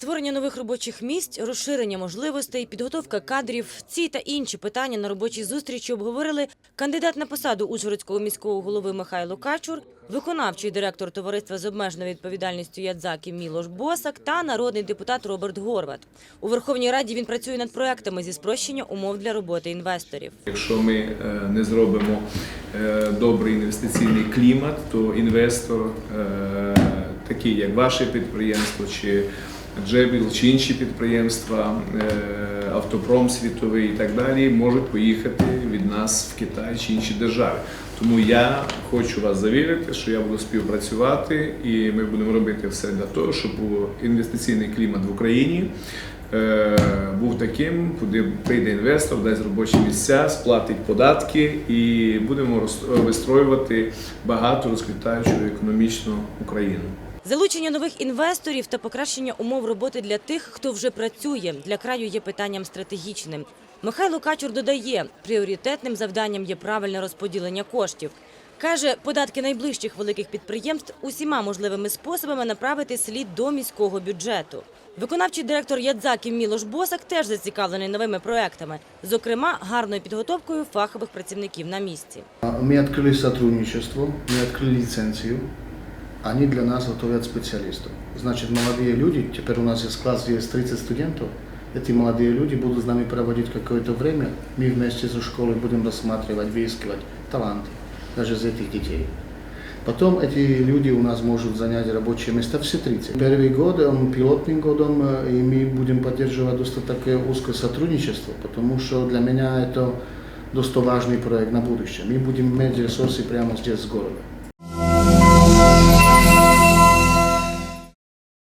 Створення нових робочих місць, розширення можливостей, підготовка кадрів – ці та інші питання на робочій зустрічі обговорили кандидат на посаду Ужгородського міського голови Михайло Качур, виконавчий директор товариства з обмеженою відповідальністю Ядзакі Мілош Босак та народний депутат Роберт Горват. У Верховній Раді він працює над проектами зі спрощення умов для роботи інвесторів. Якщо ми е, не зробимо е, добрий інвестиційний клімат, то інвестор, е, такий як ваше підприємство, чи Джебіл, чи інші підприємства, е, автопром світовий і так далі, можуть поїхати від нас в Китай чи інші держави. Тому я хочу вас завірити, що я буду співпрацювати і ми будемо робити все для того, щоб інвестиційний клімат в Україні е, був таким, куди прийде інвестор, дасть робочі місця, сплатить податки і будемо роз- вистроювати багато розквітаючу економічну Україну. Залучення нових інвесторів та покращення умов роботи для тих, хто вже працює, для краю є питанням стратегічним. Михайло Качур додає, пріоритетним завданням є правильне розподілення коштів. Каже, податки найближчих великих підприємств усіма можливими способами направити слід до міського бюджету. Виконавчий директор Ядзакі Мілош Босак теж зацікавлений новими проектами, зокрема гарною підготовкою фахових працівників на місці. Мы открыли сотрудничество, мы открыли лицензию. Они для нас готовят специалистов. Значит, молодые люди, теперь у нас есть класс, есть 30 студентов, эти молодые люди будут с нами проводить какое-то время. Мы вместе со школой будем рассматривать, выискивать таланты, даже из этих детей. Потом эти люди у нас могут занять рабочие места все 30. Первый год, он пилотным годом, э, и мы будем поддерживать достаточно узкое сотрудничество, потому что для меня это достаточно важный проект на будущее. Мы будем иметь ресурсы прямо здесь, в городе.